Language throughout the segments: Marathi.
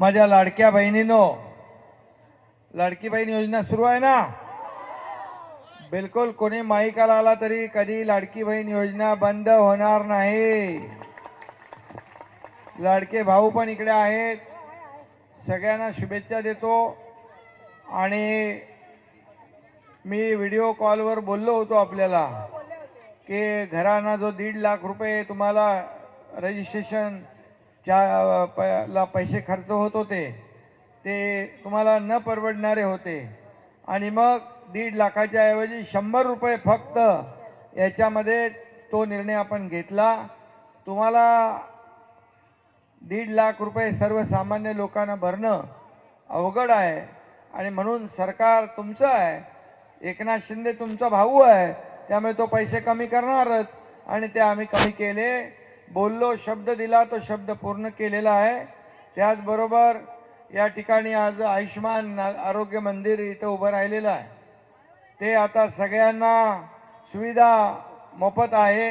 माझ्या लाडक्या बहिणीनो लाडकी बहीण योजना सुरू आहे ना? बिलकुल कोणी माईकाला आला तरी कधी लाडकी बहीण योजना बंद होणार नाही. लाडके भाऊ पण इकडे आहेत. सगळ्यांना शुभेच्छा देतो. आणि मी व्हिडिओ कॉलवर बोललो होतो आपल्याला की घरांना जो दीड लाख रुपये तुम्हाला रजिस्ट्रेशन च्या प- ला पैसे खर्च होत होते ते तुम्हाला न परवडणारे होते. आणि मग दीड लाखाच्या ऐवजी शंभर रुपये फक्त याच्यामध्ये तो निर्णय आपण घेतला. तुम्हाला दीड लाख रुपये सर्वसामान्य लोकांना भरणं अवघड आहे. आणि म्हणून सरकार तुमचं आहे. एकनाथ शिंदे तुमचा भाऊ आहे. त्यामुळे तो पैसे कमी करणारच. आणि ते आम्ही कमी केले. बोललो शब्द दिला तो शब्द पूर्ण केलेला आहे. त्याचबरोबर या ठिकाणी आज आयुष्मान आरोग्य मंदिर इथं उभं राहिलेलं आहे. ते आता सगळ्यांना सुविधा मोफत आहे.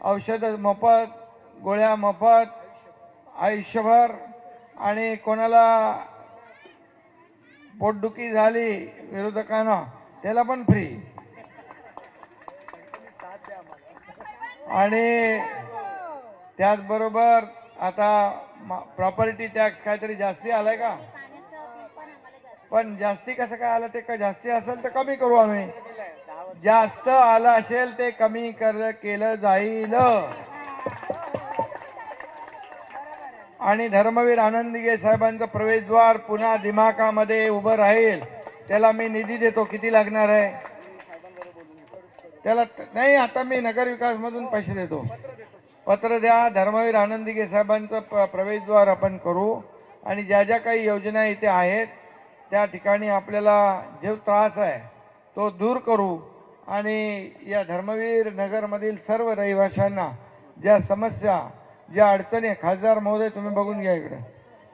औषधं मोफत गोळ्या मोफत आयुष्यभर. आणि कोणाला पोटदुखी झाली विरोधकांना त्याला पण फ्री आणि त्याचबरोबर आता प्रॉपर्टी टॅक्स काहीतरी जास्ती आलाय का? पण जास्ती. कसं काय आलं ते का जास्ती असेल तर कमी करू आम्ही. जास्त आलं असेल ते कमी कर केलं जाईल. आणि धर्मवीर आनंदीगे साहेबांचं प्रवेशद्वार पुन्हा दिमाखामध्ये उभं राहील. त्याला मी निधी देतो किती लागणार आहे? त्याला नाही आता मी नगर विकास मधून पैसे देतो. पत्र द्या धर्मवीर आनंदीगे साहेबांचं प- प्रवेशद्वार आपण करू. आणि ज्या ज्या काही योजना इथे आहेत त्या ठिकाणी आपल्याला जो त्रास आहे तो दूर करू. आणि या धर्मवीर नगरमधील सर्व रहिवाशांना ज्या समस्या ज्या अडचणी खासदार महोदय तुम्ही बघून घ्या इकडे.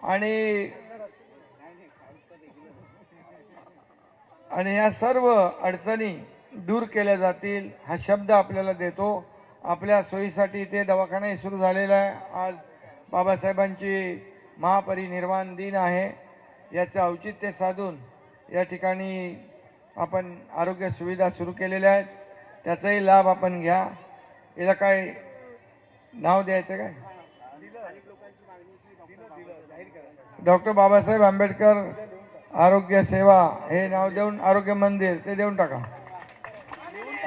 आणि आणि या सर्व अडचणी दूर केल्या जातील हा शब्द आपल्याला देतो. आपल्या सोयीसाठी ते दवाखानाही सुरू झालेला आहे. आज बाबासाहेबांची महापरिनिर्वाण दिन आहे. याचं औचित्य साधून या ठिकाणी आपण आरोग्य सुविधा सुरू केलेल्या आहेत. त्याचाही लाभ आपण घ्या. याला काय नाव द्यायचं काय? डॉक्टर बाबासाहेब आंबेडकर आरोग्य सेवा हे नाव देऊन आरोग्य मंदिर ते देऊन टाका.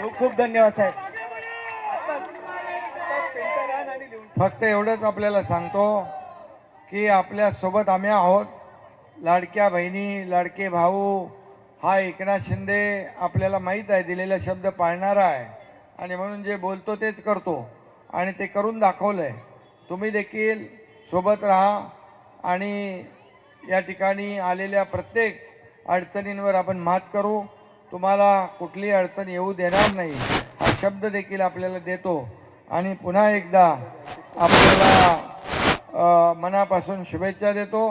खूप खूप धन्यवाद साहेब. फक्त एवढंच आपल्याला सांगतो की आपल्यासोबत आम्ही आहोत. लाडक्या बहिणी लाडके भाऊ हा एकनाथ शिंदे आपल्याला माहीत आहे दिलेला शब्द पाळणारा आहे. आणि म्हणून जे बोलतो तेच करतो. आणि ते करून दाखवलं आहे तुम्ही देखील सोबत राहा. आणि या ठिकाणी आलेल्या प्रत्येक अडचणींवर आपण मात करू. तुम्हाला कुठली अडचण येऊ देणार नाही. हा शब्द देखील आपल्याला देतो. आणि पुन्हा एकदा आपल्याला मनापासून शुभेच्छा देतो.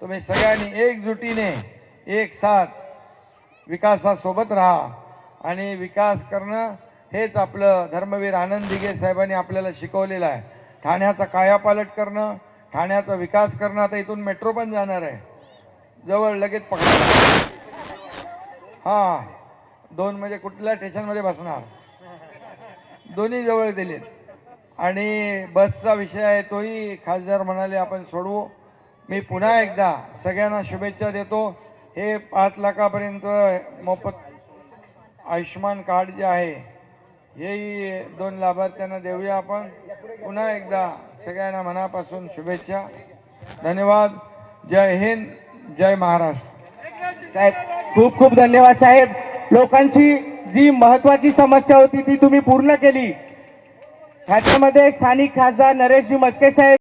तुम्ही सगळ्यांनी एकजुटीने एक साथ विकासासोबत राहा. आणि विकास करणं हेच आपलं धर्मवीर आनंद दिघे साहेबांनी आपल्याला शिकवलेलं आहे. ठाण्याचा कायापालट करणं ठाण्याचा विकास करणं आता इथून मेट्रो पण जाणार आहे. जवळ लगेच पकडा. हां दोन म्हणजे कुठल्या स्टेशनमध्ये बसणार? दोन्ही जवळ दिलेत. आणि बसचा विषय आहे तोही खासदार म्हणाले आपण सोडवू. मी पुन्हा एकदा सगळ्यांना शुभेच्छा देतो. हे पाच लाखापर्यंत मोफत आयुष्यमान कार्ड जे आहे हेही दोन लाभार्थ्यांना देऊया आपण. पुन्हा एकदा सगळ्यांना मनापासून शुभेच्छा. धन्यवाद. जय हिंद जय महाराष्ट्र. साहेब खूप खूप धन्यवाद साहेब. लोकांची जी महत्वाची समस्या होती ती तुम्ही पूर्ण केली. ह्याच्यामध्ये स्थानिक खासदार नरेशजी मचके साहेब